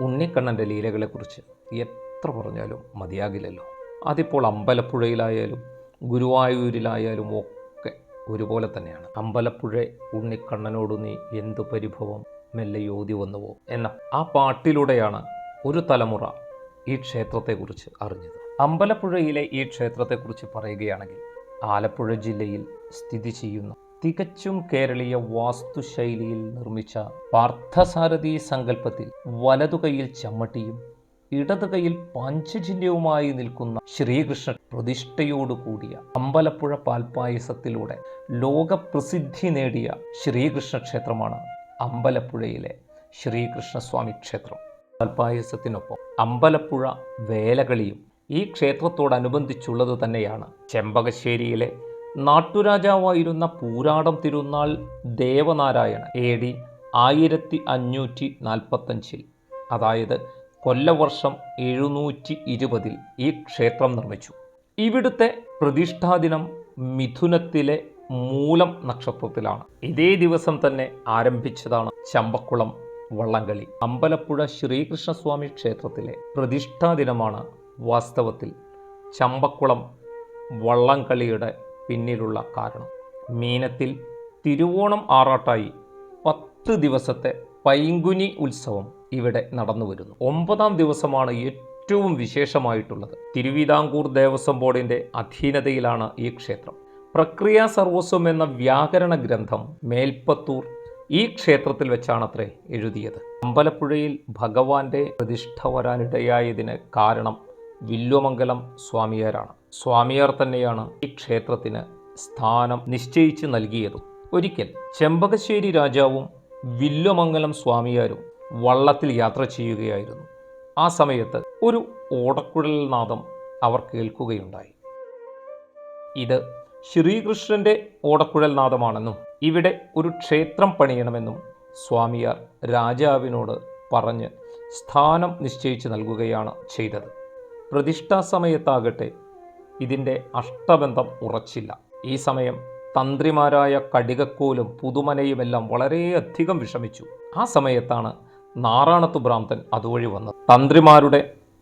ഉണ്ണിക്കണ്ണന്റെ ലീലകളെക്കുറിച്ച് എത്ര പറഞ്ഞാലും മതിയാകില്ലല്ലോ. അതിപ്പോൾ അമ്പലപ്പുഴയിലായാലും ഗുരുവായൂരിലായാലും ഒക്കെ ഒരുപോലെ തന്നെയാണ്. അമ്പലപ്പുഴ ഉണ്ണിക്കണ്ണനോട് നീ എന്തു പരിഭവം മെല്ലെ യോതി വന്നുവോ? എന്ന ആ പാട്ടിലൂടെയാണ് ഒരു തലമുറ ഈ ക്ഷേത്രത്തെക്കുറിച്ച് അറിഞ്ഞത്. അമ്പലപ്പുഴയിലെ ഈ ക്ഷേത്രത്തെക്കുറിച്ച് പറയുകയാണെങ്കിൽ ആലപ്പുഴ ജില്ലയിൽ സ്ഥിതി ചെയ്യുന്ന തികച്ചും കേരളീയ വാസ്തുശൈലിയിൽ നിർമ്മിച്ച പാർത്ഥസാരഥി സങ്കല്പത്തിൽ വലതുകൈയിൽ ചമ്മട്ടിയും ഇടതുകൈയിൽ പഞ്ചജില്യവുമായി നിൽക്കുന്ന ശ്രീകൃഷ്ണൻ പ്രതിഷ്ഠയോടുകൂടിയ അമ്പലപ്പുഴ പാൽപ്പായസത്തിലൂടെ ലോകപ്രസിദ്ധി നേടിയ ശ്രീകൃഷ്ണ ക്ഷേത്രമാണ് അമ്പലപ്പുഴയിലെ ശ്രീകൃഷ്ണസ്വാമി ക്ഷേത്രം. പാൽപ്പായസത്തിനൊപ്പം അമ്പലപ്പുഴ വേലകളിയും ഈ ക്ഷേത്രത്തോടനുബന്ധിച്ചുള്ളത് തന്നെയാണ് ചെമ്പകശ്ശേരിയിലെ നാട്ടുരാജാവായിരുന്ന പൂരാടം തിരുനാൾ ദേവനാരായണ എ ഡി ആയിരത്തി അഞ്ഞൂറ്റി നാൽപ്പത്തഞ്ചിൽ അതായത് കൊല്ലവർഷം എഴുന്നൂറ്റി ഇരുപതിൽ ഈ ക്ഷേത്രം നിർമ്മിച്ചു. ഇവിടുത്തെ പ്രതിഷ്ഠാദിനം മിഥുനത്തിലെ മൂലം നക്ഷത്രത്തിലാണ്. ഇതേ ദിവസം തന്നെ ആരംഭിച്ചതാണ് ചമ്പക്കുളം വള്ളംകളി. അമ്പലപ്പുഴ ശ്രീകൃഷ്ണസ്വാമി ക്ഷേത്രത്തിലെ പ്രതിഷ്ഠാദിനമാണ് വാസ്തവത്തിൽ ചമ്പക്കുളം വള്ളംകളിയുടെ പിന്നിലുള്ള കാരണം. മീനത്തിൽ തിരുവോണം ആറാട്ടായി പത്ത് ദിവസത്തെ പൈങ്കുനി ഉത്സവം ഇവിടെ നടന്നു വരുന്നു. ഒമ്പതാം ദിവസമാണ് ഏറ്റവും വിശേഷമായിട്ടുള്ളത്. തിരുവിതാംകൂർ ദേവസ്വം ബോർഡിന്റെ അധീനതയിലാണ് ഈ ക്ഷേത്രം. പ്രക്രിയ സർവസ്വം എന്ന വ്യാകരണ ഗ്രന്ഥം മേൽപ്പത്തൂർ ഈ ക്ഷേത്രത്തിൽ വെച്ചാണത്രേ എഴുതിയത്. അമ്പലപ്പുഴയിൽ ഭഗവാന്റെ പ്രതിഷ്ഠ വരാനിടയായതിന് കാരണം വില്വമംഗലം സ്വാമിയാരാണ്. സ്വാമിയാർ തന്നെയാണ് ഈ ക്ഷേത്രത്തിന് സ്ഥാനം നിശ്ചയിച്ച് നൽകിയതും. ഒരിക്കൽ ചെമ്പകശ്ശേരി രാജാവും വില്വമംഗലം സ്വാമിയാരും വള്ളത്തിൽ യാത്ര ചെയ്യുകയായിരുന്നു. ആ സമയത്ത് ഒരു ഓടക്കുഴൽ നാദം അവർ കേൾക്കുകയുണ്ടായി. ഇത് ശ്രീകൃഷ്ണന്റെ ഓടക്കുഴൽ നാദമാണെന്നും ഇവിടെ ഒരു ക്ഷേത്രം പണിയണമെന്നും സ്വാമിയാർ രാജാവിനോട് പറഞ്ഞ് സ്ഥാനം നിശ്ചയിച്ച് നൽകുകയാണ് ചെയ്തത്. പ്രതിഷ്ഠാ സമയത്താകട്ടെ ഇതിന്റെ അഷ്ടബന്ധം ഉറച്ചില്ല. ഈ സമയം തന്ത്രിമാരായ കടികക്കോലും പുതുമനയുമെല്ലാം വളരെയധികം വിഷമിച്ചു. ആ സമയത്താണ് നാറാണത്ത് ഭ്രാന്തൻ അതുവഴി വന്നത്. തന്ത്രിമാരുടെ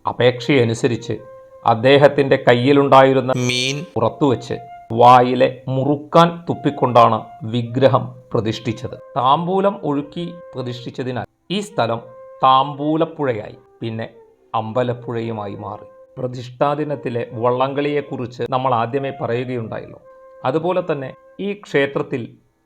അപേക്ഷയനുസരിച്ച് അദ്ദേഹത്തിന്റെ കയ്യിലുണ്ടായിരുന്ന മീൻ പുറത്തുവച്ച് വായിലെ മുറുക്കാൻ തുപ്പിക്കൊണ്ടാണ് വിഗ്രഹം പ്രതിഷ്ഠിച്ചത്. താമ്പൂലം ഒഴുക്കി പ്രതിഷ്ഠിച്ചതിനാൽ ഈ സ്ഥലം താമ്പൂലപ്പുഴയായി പിന്നെ അമ്പലപ്പുഴയുമായി മാറി. പ്രതിഷ്ഠാദിനത്തിലെ വള്ളംകളിയെക്കുറിച്ച് നമ്മൾ ആദ്യമേ പറയുകയുണ്ടായല്ലോ. അതുപോലെ തന്നെ ഈ ക്ഷേത്രത്തിൽ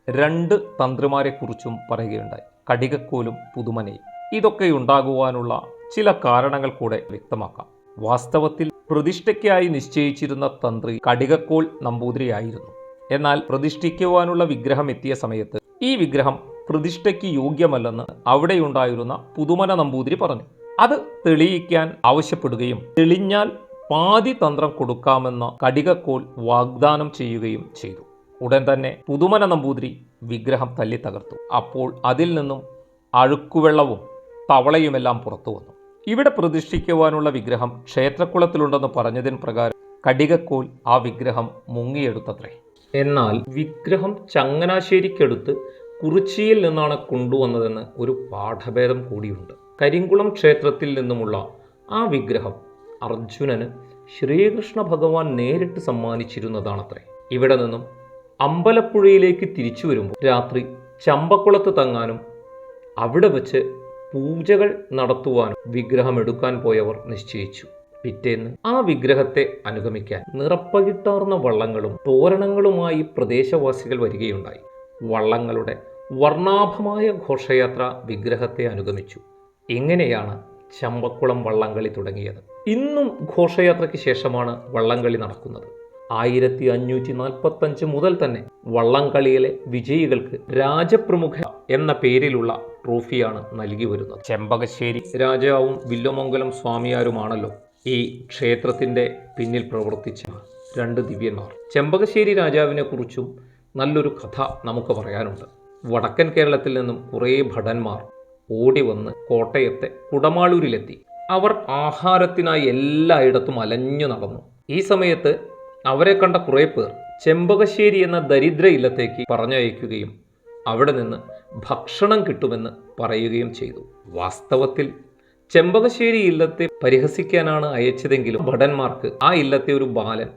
രണ്ട് തന്ത്രിമാരെക്കുറിച്ചും പറയുകയുണ്ടായി. കടികക്കോലും പുതുമനയും. ഇതൊക്കെ ഉണ്ടാകുവാനുള്ള ചില കാരണങ്ങൾ കൂടെ വ്യക്തമാക്കാം. വാസ്തവത്തിൽ പ്രതിഷ്ഠയ്ക്കായി നിശ്ചയിച്ചിരുന്ന തന്ത്രി കടികക്കോൾ നമ്പൂതിരിയായിരുന്നു. എന്നാൽ പ്രതിഷ്ഠിക്കുവാനുള്ള വിഗ്രഹം എത്തിയ സമയത്ത് ഈ വിഗ്രഹം പ്രതിഷ്ഠയ്ക്ക് യോഗ്യമല്ലെന്ന് അവിടെയുണ്ടായിരുന്ന പുതുമന നമ്പൂതിരി പറഞ്ഞു. അത് തെളിയിക്കാൻ ആവശ്യപ്പെടുകയും തെളിഞ്ഞാൽ പാതി തന്ത്രം കൊടുക്കാമെന്ന കടികക്കോൾ വാഗ്ദാനം ചെയ്യുകയും ചെയ്തു. ഉടൻ തന്നെ പുതുമന നമ്പൂതിരി വിഗ്രഹം തല്ലി തകർത്തു. അപ്പോൾ അതിൽ നിന്നും അഴുക്കുവെള്ളവും തവളയുമെല്ലാം പുറത്തു വന്നു. ഇവിടെ പ്രതിഷ്ഠിക്കുവാനുള്ള വിഗ്രഹം ക്ഷേത്രക്കുളത്തിലുണ്ടെന്ന് പറഞ്ഞതിന് പ്രകാരം കടികക്കോൽ ആ വിഗ്രഹം മുങ്ങിയെടുത്തത്രേ. എന്നാൽ വിഗ്രഹം ചങ്ങനാശ്ശേരിക്കടുത്ത് കുറിച്ചിയിൽ നിന്നാണ് കൊണ്ടുവന്നതെന്ന് ഒരു പാഠഭേദം കൂടിയുണ്ട്. കരിങ്കുളം ക്ഷേത്രത്തിൽ നിന്നുമുള്ള ആ വിഗ്രഹം അർജുനന് ശ്രീകൃഷ്ണ ഭഗവാൻ നേരിട്ട് സമ്മാനിച്ചിരുന്നതാണത്രേ. ഇവിടെ നിന്നും അമ്പലപ്പുഴയിലേക്ക് തിരിച്ചു വരുമ്പോൾ രാത്രി ചമ്പക്കുളത്ത് തങ്ങാനും അവിടെ വെച്ച് പൂജകൾ നടത്തുവാനും വിഗ്രഹം എടുക്കാൻ പോയവർ നിശ്ചയിച്ചു. പിറ്റേന്ന് ആ വിഗ്രഹത്തെ അനുഗമിക്കാൻ നിറപ്പകിട്ടാർന്ന വള്ളങ്ങളും തോരണങ്ങളുമായി പ്രദേശവാസികൾ വരികയുണ്ടായി. വള്ളങ്ങളുടെ വർണാഭമായ ഘോഷയാത്ര വിഗ്രഹത്തെ അനുഗമിച്ചു. ഇങ്ങനെയാണ് ചമ്പക്കുളം വള്ളംകളി തുടങ്ങിയത്? ഇന്നും ഘോഷയാത്രയ്ക്ക് ശേഷമാണ് വള്ളംകളി നടക്കുന്നത്. ആയിരത്തി അഞ്ഞൂറ്റി നാൽപ്പത്തഞ്ച് മുതൽ തന്നെ വള്ളംകളിയിലെ വിജയികൾക്ക് രാജപ്രമുഖ എന്ന പേരിലുള്ള ട്രോഫിയാണ് നൽകി വരുന്നത്. ചെമ്പകശ്ശേരി രാജാവും വില്ലുമംഗലം സ്വാമിയാരുമാണല്ലോ ഈ ക്ഷേത്രത്തിന്റെ പിന്നിൽ പ്രവർത്തിച്ച രണ്ട് ദിവ്യന്മാർ. ചെമ്പകശ്ശേരി രാജാവിനെ കുറിച്ചും നല്ലൊരു കഥ നമുക്ക് പറയാനുണ്ട്. വടക്കൻ കേരളത്തിൽ നിന്നും കുറേ ഭടന്മാർ ഓടി വന്ന് കോട്ടയത്തെ കുടമാളൂരിലെത്തി. അവർ ആഹാരത്തിനായി എല്ലായിടത്തും അലഞ്ഞു നടന്നു. ഈ സമയത്ത് അവരെ കണ്ട കുറേ പേർ ചെമ്പകശ്ശേരി എന്ന ദരിദ്ര ഇല്ലത്തേക്ക് പറഞ്ഞയക്കുകയും അവിടെ നിന്ന് ഭക്ഷണം കിട്ടുമെന്ന് പറയുകയും ചെയ്തു. വാസ്തവത്തിൽ ചെമ്പകശ്ശേരി ഇല്ലത്തെ പരിഹസിക്കാനാണ് അയച്ചതെങ്കിലും ഭടന്മാർക്ക് ആ ഇല്ലത്തെ ഒരു ബാലൻ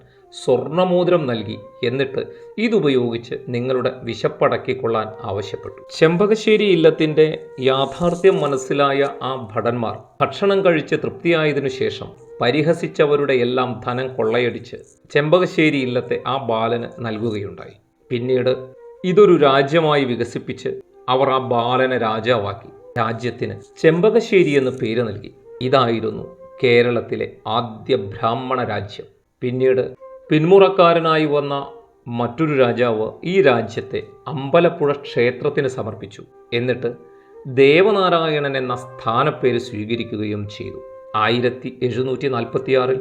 സ്വർണമോതിരം നൽകി എന്നിട്ട് ഇതുപയോഗിച്ച് നിങ്ങളുടെ വിശപ്പടക്കിക്കൊള്ളാൻ ആവശ്യപ്പെട്ടു. ചെമ്പകശ്ശേരി ഇല്ലത്തിന്റെ യാഥാർത്ഥ്യം മനസ്സിലായ ആ ഭടന്മാർ ഭക്ഷണം കഴിച്ച് തൃപ്തിയായതിനു ശേഷം പരിഹസിച്ചവരുടെ എല്ലാം ധനം കൊള്ളയടിച്ച് ചെമ്പകശ്ശേരി ഇല്ലത്തെ ആ ബാലന് നൽകുകയുണ്ടായി. പിന്നീട് ഇതൊരു രാജ്യമായി വികസിപ്പിച്ച് അവർ ആ ബാലനെ രാജാവാക്കി. രാജ്യത്തിന് ചെമ്പകശ്ശേരി എന്ന് പേര് നൽകി. ഇതായിരുന്നു കേരളത്തിലെ ആദ്യ ബ്രാഹ്മണ രാജ്യം. പിന്നീട് പിന്മുറക്കാരനായി വന്ന മറ്റൊരു രാജാവ് ഈ രാജ്യത്തെ അമ്പലപ്പുഴ ക്ഷേത്രത്തിന് സമർപ്പിച്ചു. എന്നിട്ട് ദേവനാരായണൻ എന്ന സ്ഥാനപ്പേര് സ്വീകരിക്കുകയും ചെയ്തു. ആയിരത്തി എഴുന്നൂറ്റി നാൽപ്പത്തിയാറിൽ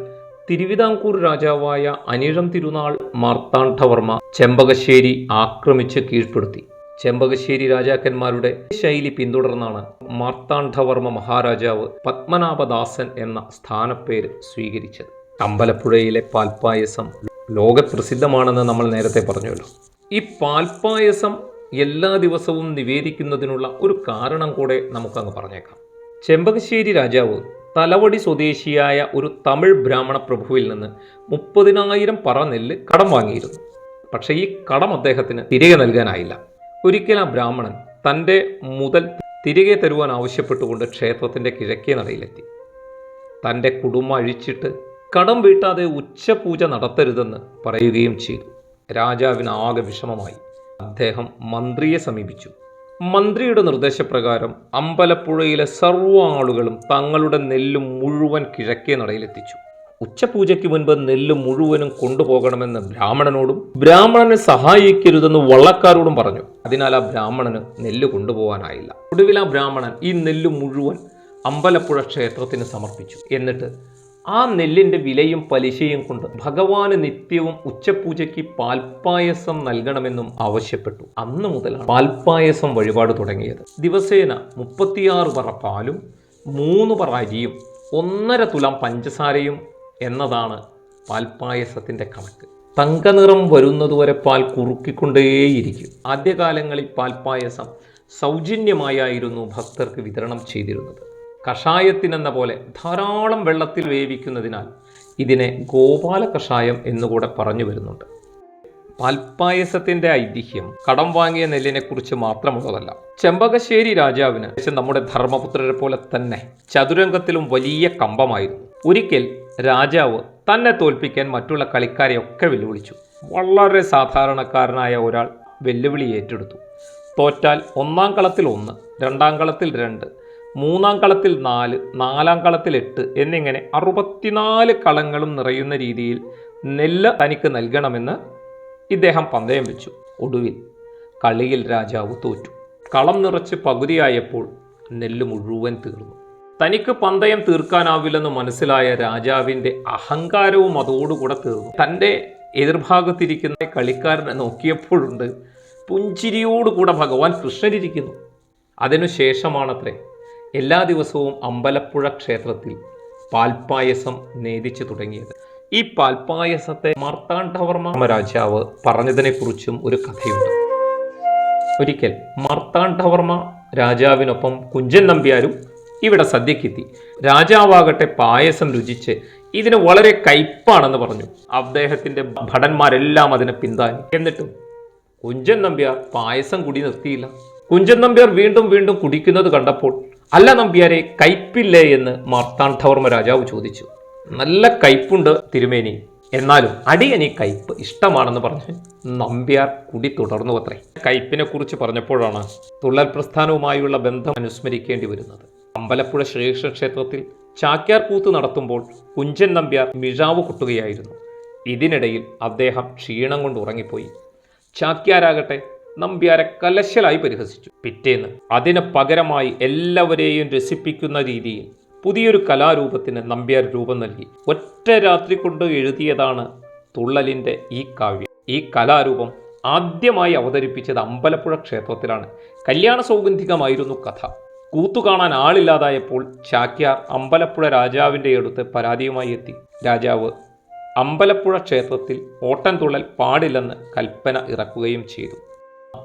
തിരുവിതാംകൂർ രാജാവായ അനിഴം തിരുനാൾ മാർത്താണ്ഡവർമ്മ ചെമ്പകശ്ശേരി ആക്രമിച്ച് കീഴ്പ്പെടുത്തി. ചെമ്പകശ്ശേരി രാജാക്കന്മാരുടെ ശൈലി പിന്തുടർന്നാണ് മാർത്താണ്ഡവർമ്മ മഹാരാജാവ് പത്മനാഭദാസൻ എന്ന സ്ഥാനപ്പേര് സ്വീകരിച്ചത്. അമ്പലപ്പുഴയിലെ പാൽപ്പായസം ലോകപ്രസിദ്ധമാണെന്ന് നമ്മൾ നേരത്തെ പറഞ്ഞല്ലോ. ഈ പാൽപ്പായസം എല്ലാ ദിവസവും നിവേദിക്കുന്നതിനുള്ള ഒരു കാരണം കൂടെ നമുക്കങ്ങ് പറഞ്ഞേക്കാം. ചെമ്പകശ്ശേരി രാജാവ് തലവടി സ്വദേശിയായ ഒരു തമിഴ് ബ്രാഹ്മണ പ്രഭുവിൽ നിന്ന് മുപ്പതിനായിരം പറ നെല്ല് കടം വാങ്ങിയിരുന്നു. പക്ഷേ ഈ കടം അദ്ദേഹത്തിന് തിരികെ നൽകാനായില്ല. ഒരിക്കൽ ആ ബ്രാഹ്മണൻ തന്റെ മുതൽ തിരികെ തരുവാൻ ആവശ്യപ്പെട്ടുകൊണ്ട് ക്ഷേത്രത്തിന്റെ കിഴക്കേ നടയിലെത്തി തന്റെ കുടുംബം അഴിച്ചിട്ട് കടം വീട്ടാതെ ഉച്ചപൂജ നടത്തരുതെന്ന് പറയുകയും ചെയ്തു. രാജാവിന് ആകെ വിഷമമായി. അദ്ദേഹം മന്ത്രിയെ സമീപിച്ചു. മന്ത്രിയുടെ നിർദ്ദേശപ്രകാരം അമ്പലപ്പുഴയിലെ സർവ ആളുകളും തങ്ങളുടെ നെല്ല് മുഴുവൻ കിഴക്കേ നടയിലെത്തിച്ചു. ഉച്ചപൂജയ്ക്ക് മുൻപ് നെല്ല് മുഴുവനും കൊണ്ടുപോകണമെന്ന് ബ്രാഹ്മണനോടും ബ്രാഹ്മണനെ സഹായിക്കരുതെന്ന് വള്ളക്കാരോടും പറഞ്ഞു. അതിനാൽ ആ ബ്രാഹ്മണന് നെല്ല് കൊണ്ടുപോകാനായില്ല. ഒടുവിൽ ആ ബ്രാഹ്മണൻ ഈ നെല്ല് മുഴുവൻ അമ്പലപ്പുഴ ക്ഷേത്രത്തിന് സമർപ്പിച്ചു. എന്നിട്ട് ആ നെല്ലിന്റെ വിലയും പലിശയും കൊണ്ട് ഭഗവാന് നിത്യവും ഉച്ചപൂജയ്ക്ക് പാൽപ്പായസം നൽകണമെന്നും ആവശ്യപ്പെട്ടു. അന്ന് മുതലാണ് പാൽപ്പായസം വഴിപാട് തുടങ്ങിയത്. ദിവസേന മുപ്പത്തിയാറ് പറ പാലും മൂന്ന് പറ അരിയും ഒന്നര തുലാം പഞ്ചസാരയും എന്നതാണ് പാൽപ്പായസത്തിന്റെ കണക്ക്. തങ്കനിറം വരുന്നതുവരെ പാൽ കുറുക്കിക്കൊണ്ടേയിരിക്കും. ആദ്യകാലങ്ങളിൽ പാൽപ്പായസം സൗജന്യമായായിരുന്നു ഭക്തർക്ക് വിതരണം ചെയ്തിരുന്നത്. കഷായത്തിനെന്ന പോലെ ധാരാളം വെള്ളത്തിൽ വേവിക്കുന്നതിനാൽ ഇതിനെ ഗോപാല കഷായം എന്നുകൂടെ പറഞ്ഞു വരുന്നുണ്ട്. പാൽപ്പായസത്തിന്റെ ഐതിഹ്യം കടം വാങ്ങിയ നെല്ലിനെ കുറിച്ച് മാത്രമുള്ളതല്ല. ചെമ്പകശ്ശേരി രാജാവിന് നമ്മുടെ ധർമ്മപുത്രരെ പോലെ തന്നെ ചതുരംഗത്തിലും വലിയ കമ്പമായിരുന്നു. ഒരിക്കൽ രാജാവ് തന്നെ തോൽപ്പിക്കാൻ മറ്റുള്ള കളിക്കാരെയൊക്കെ വെല്ലുവിളിച്ചു. വളരെ സാധാരണക്കാരനായ ഒരാൾ വെല്ലുവിളി ഏറ്റെടുത്തു. തോറ്റാൽ ഒന്നാം കളത്തിൽ ഒന്ന് രണ്ടാം കളത്തിൽ രണ്ട് മൂന്നാം കളത്തിൽ നാല് നാലാം കളത്തിൽ എട്ട് എന്നിങ്ങനെ അറുപത്തിനാല് കളങ്ങളും നിറയുന്ന രീതിയിൽ നെല്ല് തനിക്ക് നൽകണമെന്ന് ഇദ്ദേഹം പന്തയം വെച്ചു. ഒടുവിൽ കളിയിൽ രാജാവ് തോറ്റു. കളം നിറച്ച് പകുതിയായപ്പോൾ നെല്ല് മുഴുവൻ തീർന്നു. തനിക്ക് പന്തയം തീർക്കാനാവില്ലെന്ന് മനസ്സിലായ രാജാവിന്റെ അഹങ്കാരവും അതോടുകൂടെ തീർന്നു. തന്റെ എതിർഭാഗത്തിരിക്കുന്ന കളിക്കാരനെ നോക്കിയപ്പോഴുണ്ട് പുഞ്ചിരിയോടുകൂടെ ഭഗവാൻ കൃഷ്ണനിരിക്കുന്നു. അതിനുശേഷമാണത്രേ എല്ലാ ദിവസവും അമ്പലപ്പുഴ ക്ഷേത്രത്തിൽ പാൽപ്പായസം നേദിച്ചു തുടങ്ങിയത്. ഈ പാൽപ്പായസത്തെ മാർത്താണ്ഡവർമ്മ രാജാവ് പറഞ്ഞതിനെക്കുറിച്ചും ഒരു കഥയുണ്ട്. ഒരിക്കൽ മാർത്താണ്ഡവർമ്മ രാജാവിനൊപ്പം കുഞ്ചൻ നമ്പ്യാരും ഇവിടെ സദ്യക്കെത്തി. രാജാവാകട്ടെ പായസം രുചിച്ച് ഇതിന് വളരെ കയ്പാണെന്ന് പറഞ്ഞു. അദ്ദേഹത്തിന്റെ ഭടന്മാരെല്ലാം അതിനെ പിന്താങ്ങി എന്നിട്ടും കുഞ്ചൻ നമ്പ്യാർ പായസം കുടി നിർത്തിയില്ല. കുഞ്ചൻ നമ്പ്യാർ വീണ്ടും വീണ്ടും കുടിക്കുന്നത് കണ്ടപ്പോൾ അല്ല നമ്പ്യാരെ കയ്പില്ലേ എന്ന് മാർത്താണ്ഡവർമ്മ രാജാവ് ചോദിച്ചു. നല്ല കയ്പുണ്ട് തിരുമേനി. എന്നാലും അടിയനി കയ്പ് ഇഷ്ടമാണെന്ന് പറഞ്ഞ് നമ്പ്യാർ കുടി തുടർന്നു അത്രേ കയ്പിനെ കുറിച്ച് പറഞ്ഞപ്പോഴാണ് തുള്ളൽ പ്രസ്ഥാനവുമായുള്ള ബന്ധം അനുസ്മരിക്കേണ്ടി വരുന്നത്. അമ്പലപ്പുഴ ശ്രീകൃഷ്ണ ക്ഷേത്രത്തിൽ ചാക്യാർ കൂത്ത് നടത്തുമ്പോൾ കുഞ്ചൻ നമ്പ്യാർ മിഴാവ് കുട്ടുകയായിരുന്നു. ഇതിനിടയിൽ അദ്ദേഹം ക്ഷീണം കൊണ്ട് ഉറങ്ങിപ്പോയി. ചാക്യാരാകട്ടെ നമ്പ്യാരെ കലശലായി പരിഹസിച്ചു. പിറ്റേന്ന് അതിന് പകരമായി എല്ലാവരെയും രസിപ്പിക്കുന്ന രീതിയിൽ പുതിയൊരു കലാരൂപത്തിന് നമ്പ്യാർ രൂപം നൽകി. ഒറ്റ രാത്രി കൊണ്ട് എഴുതിയതാണ് തുള്ളലിന്റെ ഈ കാവ്യം. ഈ കലാരൂപം ആദ്യമായി അവതരിപ്പിച്ചത് അമ്പലപ്പുഴ ക്ഷേത്രത്തിലാണ്. കല്യാണ സൗഗന്ധികമായിരുന്നു കഥ. കൂത്തു കാണാൻ ആളില്ലാതായപ്പോൾ ചാക്യാർ അമ്പലപ്പുഴ രാജാവിന്റെ അടുത്ത് പരാതിയുമായി എത്തി. രാജാവ് അമ്പലപ്പുഴ ക്ഷേത്രത്തിൽ ഓട്ടൻ തുള്ളൽ പാടില്ലെന്ന് കൽപ്പന ഇറക്കുകയും ചെയ്തു.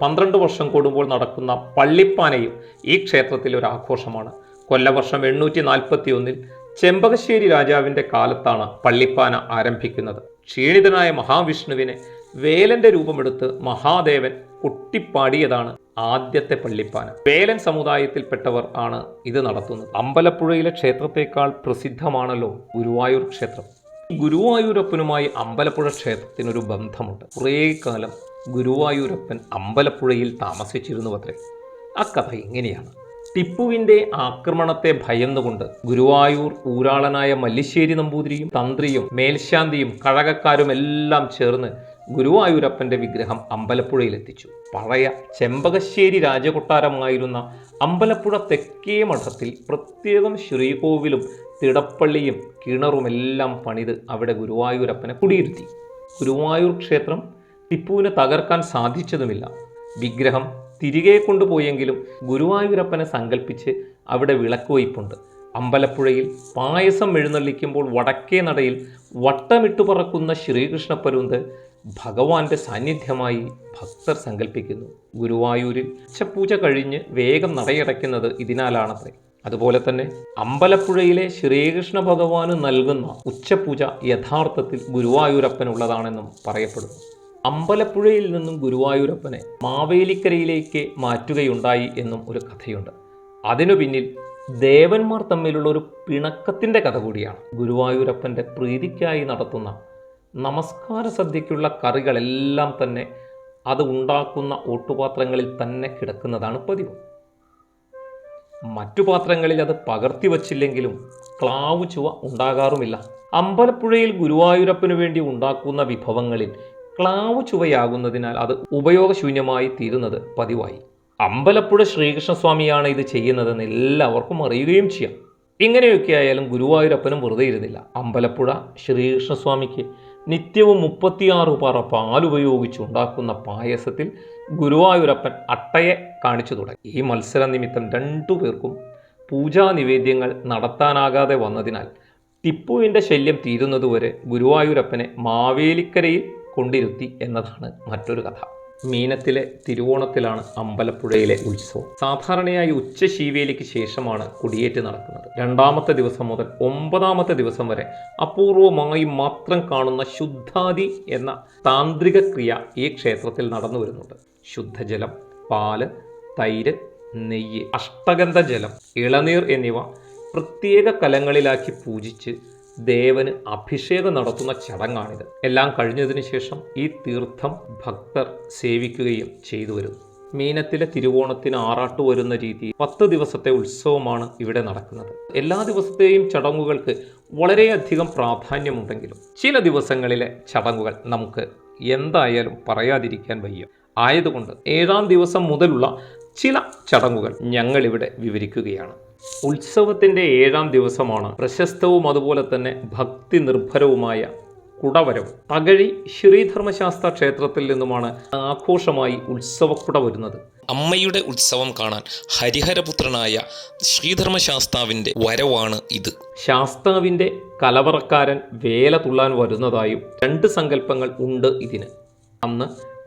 പന്ത്രണ്ട് വർഷം കൂടുമ്പോൾ നടക്കുന്ന പള്ളിപ്പാനയും ഈ ക്ഷേത്രത്തിലെ ഒരു ആഘോഷമാണ്. കൊല്ലവർഷം എണ്ണൂറ്റി നാൽപ്പത്തി ഒന്നിൽ ചെമ്പകശ്ശേരി രാജാവിന്റെ കാലത്താണ് പള്ളിപ്പാന ആരംഭിക്കുന്നത്. ക്ഷീണിതനായ മഹാവിഷ്ണുവിനെ വേലന്റെ രൂപമെടുത്ത് മഹാദേവൻ കൊട്ടിപ്പാടിയതാണ് ആദ്യത്തെ പള്ളിപ്പാന. വേലൻ സമുദായത്തിൽപ്പെട്ടവർ ആണ് ഇത് നടത്തുന്നത്. അമ്പലപ്പുഴയിലെ ക്ഷേത്രത്തെക്കാൾ പ്രസിദ്ധമാണല്ലോ ഗുരുവായൂർ ക്ഷേത്രം. ഗുരുവായൂരപ്പനുമായി അമ്പലപ്പുഴ ക്ഷേത്രത്തിനൊരു ബന്ധമുണ്ട്. കുറേ കാലം ഗുരുവായൂരപ്പൻ അമ്പലപ്പുഴയിൽ താമസിച്ചിരുന്നു അത്രേ ആ കഥ ഇങ്ങനെയാണ്. ടിപ്പുവിന്റെ ആക്രമണത്തെ ഭയന്നുകൊണ്ട് ഗുരുവായൂർ ഊരാളനായ മല്ലിശ്ശേരി നമ്പൂതിരിയും തന്ത്രിയും മേൽശാന്തിയും കഴകക്കാരും എല്ലാം ചേർന്ന് ഗുരുവായൂരപ്പന്റെ വിഗ്രഹം അമ്പലപ്പുഴയിലെത്തിച്ചു. പഴയ ചെമ്പകശ്ശേരി രാജകൊട്ടാരമായിരുന്ന അമ്പലപ്പുഴ തെക്കേ മഠത്തിൽ പ്രത്യേകം ശ്രീകോവിലും തിടപ്പള്ളിയും കിണറുമെല്ലാം പണിത് അവിടെ ഗുരുവായൂരപ്പനെ കുടിയിരുത്തി. ഗുരുവായൂർ ക്ഷേത്രം ടിപ്പുവിന് തകർക്കാൻ സാധിച്ചതുമില്ല. വിഗ്രഹം തിരികെ കൊണ്ടുപോയെങ്കിലും ഗുരുവായൂരപ്പനെ സങ്കല്പിച്ച് അവിടെ വിളക്കുവയ്പുണ്ട് അമ്പലപ്പുഴയിൽ പായസം എഴുന്നള്ളിക്കുമ്പോൾ വടക്കേ നടയിൽ വട്ടമിട്ടു പറക്കുന്ന ശ്രീകൃഷ്ണപ്പരുന്ത് ഭഗവാന്റെ സാന്നിധ്യമായി ഭക്തർ സങ്കല്പിക്കുന്നു ഗുരുവായൂരിൽ ഉച്ചപൂജ കഴിഞ്ഞ് വേഗം നടയടയ്ക്കുന്നത് ഇതിനാലാണത്രേ. അതുപോലെ തന്നെ അമ്പലപ്പുഴയിലെ ശ്രീകൃഷ്ണ ഭഗവാന് നൽകുന്ന ഉച്ചപൂജ യഥാർത്ഥത്തിൽ ഗുരുവായൂരപ്പനുള്ളതാണെന്നും പറയപ്പെടുന്നു. അമ്പലപ്പുഴയിൽ നിന്നും ഗുരുവായൂരപ്പനെ മാവേലിക്കരയിലേക്ക് മാറ്റുകയുണ്ടായി എന്നും ഒരു കഥയുണ്ട്. അതിനു പിന്നിൽ ദേവന്മാർ തമ്മിലുള്ള ഒരു പിണക്കത്തിന്റെ കഥ കൂടിയാണ്. ഗുരുവായൂരപ്പന്റെ പ്രീതിക്കായി നടത്തുന്ന നമസ്കാര സദ്യയ്ക്കുള്ള കറികളെല്ലാം തന്നെ അത് ഉണ്ടാക്കുന്ന ഓട്ടുപാത്രങ്ങളിൽ തന്നെ കിടക്കുന്നതാണ് പതിവ്. മറ്റു പാത്രങ്ങളിൽ അത് പകർത്തി വച്ചില്ലെങ്കിലും ക്ലാവ് ചുവ ഉണ്ടാകാറുമില്ല. അമ്പലപ്പുഴയിൽ ഗുരുവായൂരപ്പനു വേണ്ടി ഉണ്ടാക്കുന്ന വിഭവങ്ങളിൽ ക്ലാവ് ചുവയാകുന്നതിനാൽ അത് ഉപയോഗശൂന്യമായി തീരുന്നത് പതിവായി. അമ്പലപ്പുഴ ശ്രീകൃഷ്ണസ്വാമിയാണ് ഇത് ചെയ്യുന്നതെന്ന് എല്ലാവർക്കും അറിയുകയും ചെയ്യാം. ഇങ്ങനെയൊക്കെ ആയാലും ഗുരുവായൂരപ്പനും വെറുതെ ഇരുന്നില്ല. അമ്പലപ്പുഴ ശ്രീകൃഷ്ണസ്വാമിക്ക് നിത്യവും മുപ്പത്തിയാറ് പറ പാലുപയോഗിച്ച് ഉണ്ടാക്കുന്ന പായസത്തിൽ ഗുരുവായൂരപ്പൻ അട്ടയെ കാണിച്ചു തുടങ്ങി. ഈ മത്സര നിമിത്തം രണ്ടു പേർക്കും പൂജാ നിവേദ്യങ്ങൾ നടത്താനാകാതെ വന്നതിനാൽ ടിപ്പുവിന്റെ ശല്യം തീരുന്നതുവരെ ഗുരുവായൂരപ്പനെ മാവേലിക്കരയിൽ കൊണ്ടിരുത്തി എന്നതാണ് മറ്റൊരു കഥ. മീനത്തിലെ തിരുവോണത്തിലാണ് അമ്പലപ്പുഴയിലെ ഉത്സവം. സാധാരണയായി ഉച്ചശീവേലിക്ക് ശേഷമാണ് കൊടിയേറ്റ് നടക്കുന്നത്. രണ്ടാമത്തെ ദിവസം മുതൽ ഒമ്പതാമത്തെ ദിവസം വരെ അപൂർവമായി മാത്രം കാണുന്ന ശുദ്ധാദി എന്ന താന്ത്രിക ക്രിയ ഈ ക്ഷേത്രത്തിൽ നടന്നു വരുന്നുണ്ട്. ശുദ്ധജലം പാൽ തൈര് നെയ്യ് അഷ്ടഗന്ധ ജലം ഇളനീർ എന്നിവ പ്രത്യേക കലങ്ങളിലാക്കി പൂജിച്ച് ദേവന് അഭിഷേകം നടത്തുന്ന ചടങ്ങാണിത്. എല്ലാം കഴിഞ്ഞതിന് ശേഷം ഈ തീർത്ഥം ഭക്തർ സേവിക്കുകയും ചെയ്തു വരുന്നു. മീനത്തിലെ തിരുവോണത്തിന് ആറാട്ട് വരുന്ന രീതി പത്ത് ദിവസത്തെ ഉത്സവമാണ് ഇവിടെ നടക്കുന്നത്. എല്ലാ ദിവസത്തെയും ചടങ്ങുകൾക്ക് വളരെയധികം പ്രാധാന്യമുണ്ടെങ്കിലും ചില ദിവസങ്ങളിലെ ചടങ്ങുകൾ നമുക്ക് എന്തായാലും പറയാതിരിക്കാൻ വയ്യ. ആയതുകൊണ്ട് ഏഴാം ദിവസം മുതലുള്ള ചില ചടങ്ങുകൾ ഞങ്ങളിവിടെ വിവരിക്കുകയാണ്. ഉത്സവത്തിന്റെ ഏഴാം ദിവസമാണ് പ്രശസ്തവും അതുപോലെ തന്നെ ഭക്തി നിർഭരവുമായ കുടവരവ് തകഴി ശ്രീധർമ്മശാസ്ത്ര ക്ഷേത്രത്തിൽ നിന്നുമാണ് ആഘോഷമായി ഉത്സവക്കുട വരുന്നത്. അമ്മയുടെ ഉത്സവം കാണാൻ ഹരിഹരപുത്രനായ ശ്രീധർമ്മശാസ്താവിന്റെ വരവാണ് ഇത്. ശാസ്താവിന്റെ കലവറക്കാരൻ വേല തുള്ളാൻ വരുന്നതായും രണ്ട് സങ്കല്പങ്ങൾ ഉണ്ട് ഇതിന്. അന്ന്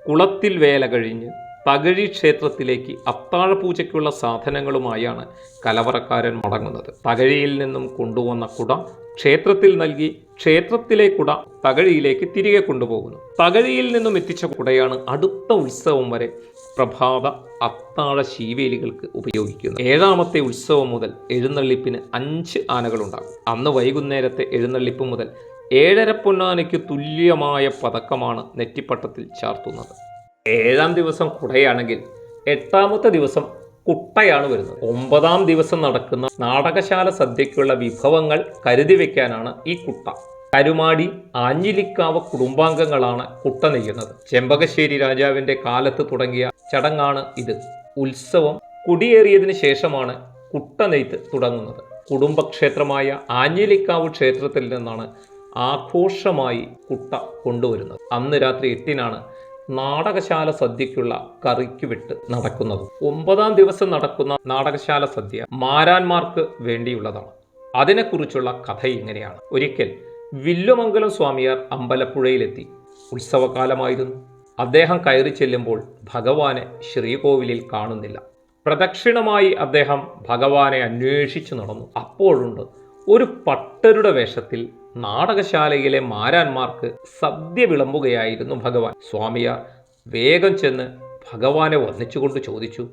കുളത്തിൽ വേല കഴിഞ്ഞ് തകഴി ക്ഷേത്രത്തിലേക്ക് അത്താഴ പൂജയ്ക്കുള്ള സാധനങ്ങളുമായാണ് കലവറക്കാരൻ മടങ്ങുന്നത്. തകഴിയിൽ നിന്നും കൊണ്ടുവന്ന കുട ക്ഷേത്രത്തിൽ നൽകി ക്ഷേത്രത്തിലെ കുട തകഴിയിലേക്ക് തിരികെ കൊണ്ടുപോകുന്നു. തകഴിയിൽ നിന്നും എത്തിച്ച കുടയാണ് അടുത്ത ഉത്സവം വരെ പ്രഭാത അത്താഴ ശീവേലികൾക്ക് ഉപയോഗിക്കുന്നത്. ഏഴാമത്തെ ഉത്സവം മുതൽ എഴുന്നള്ളിപ്പിന് അഞ്ച് ആനകളുണ്ടാകും. അന്ന് വൈകുന്നേരത്തെ എഴുന്നള്ളിപ്പ് മുതൽ ഏഴര പൊന്നാനയ്ക്ക് തുല്യമായ പതക്കമാണ് നെറ്റിപ്പട്ടത്തിൽ ചാർത്തുന്നത്. ഏഴാം ദിവസം കുടയാണെങ്കിൽ എട്ടാമത്തെ ദിവസം കുട്ടയാണ് വരുന്നത്. ഒമ്പതാം ദിവസം നടക്കുന്ന നാടകശാല സദ്യയ്ക്കുള്ള വിഭവങ്ങൾ കരുതി വെക്കാനാണ് ഈ കുട്ട. കരുമാടി ആഞ്ഞിലിക്കാവ് കുടുംബാംഗങ്ങളാണ് കുട്ട നെയ്യുന്നത്. ചെമ്പകശ്ശേരി രാജാവിന്റെ കാലത്ത് തുടങ്ങിയ ചടങ്ങാണ് ഇത്. ഉത്സവം കുടിയേറിയതിന് ശേഷമാണ് കുട്ട നെയ്ത്ത് തുടങ്ങുന്നത്. കുടുംബക്ഷേത്രമായ ആഞ്ഞിലിക്കാവ് ക്ഷേത്രത്തിൽ നിന്നാണ് ആഘോഷമായി കുട്ട കൊണ്ടുവരുന്നത്. അന്ന് രാത്രി എട്ടിനാണ് നാടകശാല സദ്യക്കുള്ള കറിക്ക് വിട്ട് നടക്കുന്നത്. ഒമ്പതാം ദിവസം നടക്കുന്ന നാടകശാല സദ്യ മാരാന്മാർക്ക് വേണ്ടിയുള്ളതാണ്. അതിനെക്കുറിച്ചുള്ള കഥ ഇങ്ങനെയാണ്. ഒരിക്കൽ വില്ലുമംഗലം സ്വാമിയാർ അമ്പലപ്പുഴയിലെത്തി. ഉത്സവകാലമായിരുന്നു. അദ്ദേഹം കയറി ചെല്ലുമ്പോൾ ഭഗവാനെ ശ്രീകോവിലിൽ കാണുന്നില്ല. പ്രദക്ഷിണമായി അദ്ദേഹം ഭഗവാനെ അന്വേഷിച്ചു നടന്നു. അപ്പോഴുണ്ട് ഒരു പട്ടരുടെ വേഷത്തിൽ നാടകശാലയിലെ മാരാന്മാർക്ക് സദ്യ വിളമ്പുകയായിരുന്നു ഭഗവാൻ. സ്വാമിയാർ വേഗം ചെന്ന് ഭഗവാനെ വന്നിച്ചുകൊണ്ട് ചോദിച്ചു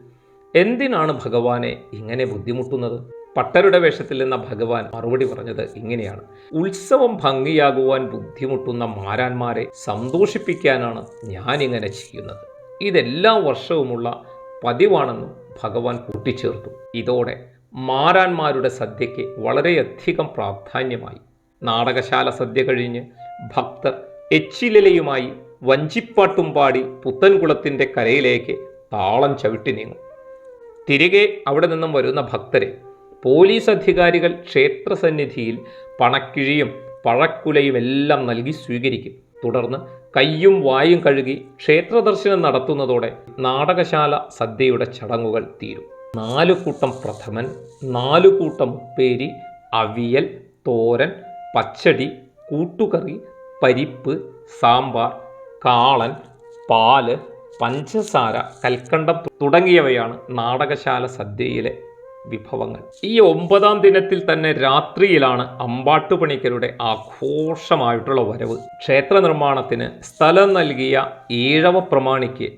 എന്തിനാണ് ഭഗവാനെ ഇങ്ങനെ ബുദ്ധിമുട്ടുന്നത്? പട്ടരുടെ വേഷത്തിൽ നിന്ന ഭഗവാൻ മറുപടി പറഞ്ഞത് ഇങ്ങനെയാണ്. ഉത്സവം ഭംഗിയാകുവാൻ ബുദ്ധിമുട്ടുന്ന മാരാന്മാരെ സന്തോഷിപ്പിക്കാനാണ് ഞാനിങ്ങനെ ചെയ്യുന്നത്. ഇതെല്ലാ വർഷവുമുള്ള പതിവാണെന്നും ഭഗവാൻ കൂട്ടിച്ചേർത്തു. ഇതോടെ മാരാന്മാരുടെ സദ്യയ്ക്ക് വളരെയധികം പ്രാധാന്യമായി. നാടകശാല സദ്യ കഴിഞ്ഞ് ഭക്തർ എച്ചിലലയുമായി വഞ്ചിപ്പാട്ടും പാടി പുത്തൻകുളത്തിന്റെ കരയിലേക്ക് താളം ചവിട്ടി നീങ്ങും. തിരികെ അവിടെ നിന്നും വരുന്ന ഭക്തരെ പോലീസ് അധികാരികൾ ക്ഷേത്രസന്നിധിയിൽ പണക്കിഴിയും പഴക്കുലയും എല്ലാം നൽകി സ്വീകരിക്കും. തുടർന്ന് കയ്യും വായും കഴുകി ക്ഷേത്ര ദർശനം നടത്തുന്നതോടെ നാടകശാല സദ്യയുടെ ചടങ്ങുകൾ തീരും. നാലു കൂട്ടം പ്രഥമൻ നാലു കൂട്ടം ഉപ്പേരി അവിയൽ തോരൻ പച്ചടി കൂട്ടുകറി പരിപ്പ് സാമ്പാർ കാളൻ പാൽ പഞ്ചസാര കൽക്കണ്ടം തുടങ്ങിയവയാണ് നാടകശാല സദ്യയിലെ വിഭവങ്ങൾ. ഈ ഒമ്പതാം ദിനത്തിൽ തന്നെ രാത്രിയിലാണ് അമ്പാട്ടുപണിക്കരുടെ ആഘോഷമായിട്ടുള്ള വരവ്. ക്ഷേത്ര നിർമ്മാണത്തിന് സ്ഥലം നൽകിയ ഈഴവ പ്രമാണിക്ക്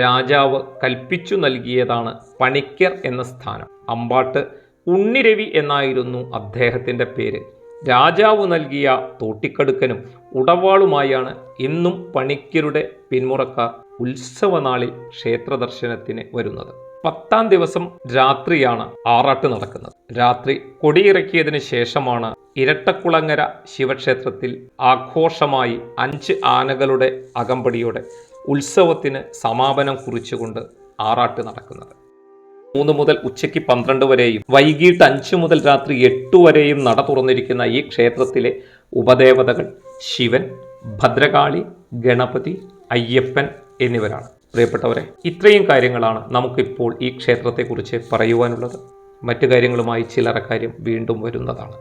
രാജാവ് കൽപ്പിച്ചു നൽകിയതാണ് പണിക്കർ എന്ന സ്ഥാനം. അമ്പാട്ട് ഉണ്ണിരവി എന്നായിരുന്നു അദ്ദേഹത്തിന്റെ പേര്. രാജാവ് നൽകിയ തോട്ടിക്കടുക്കനും ഉടവാളുമായാണ് ഇന്നും പണിക്കരുടെ പിന്മുറക്കാർ ഉത്സവനാളിൽ ക്ഷേത്ര ദർശനത്തിന് വരുന്നത്. പത്താം ദിവസം രാത്രിയാണ് ആറാട്ട് നടക്കുന്നത്. രാത്രി കൊടിയിറക്കിയതിനു ശേഷമാണ് ഇരട്ടക്കുളങ്ങര ശിവക്ഷേത്രത്തിൽ ആഘോഷമായി അഞ്ച് ആനകളുടെ അകമ്പടിയോടെ ഉത്സവത്തിന് സമാപനം കുറിച്ചുകൊണ്ട് ആറാട്ട് നടക്കുന്നത്. മൂന്ന് മുതൽ ഉച്ചയ്ക്ക് പന്ത്രണ്ട് വരെയും വൈകിട്ട് അഞ്ച് മുതൽ രാത്രി എട്ട് വരെയും നട തുറന്നിരിക്കുന്ന ഈ ക്ഷേത്രത്തിലെ ഉപദേവതകൾ ശിവൻ ഭദ്രകാളി ഗണപതി അയ്യപ്പൻ എന്നിവരാണ്. പ്രിയപ്പെട്ടവരെ ഇത്രയും കാര്യങ്ങളാണ് നമുക്കിപ്പോൾ ഈ ക്ഷേത്രത്തെക്കുറിച്ച് പറയുവാനുള്ളത്. മറ്റു കാര്യങ്ങളുമായി ചിലറക്കാര്യം വീണ്ടും വരുന്നതാണ്.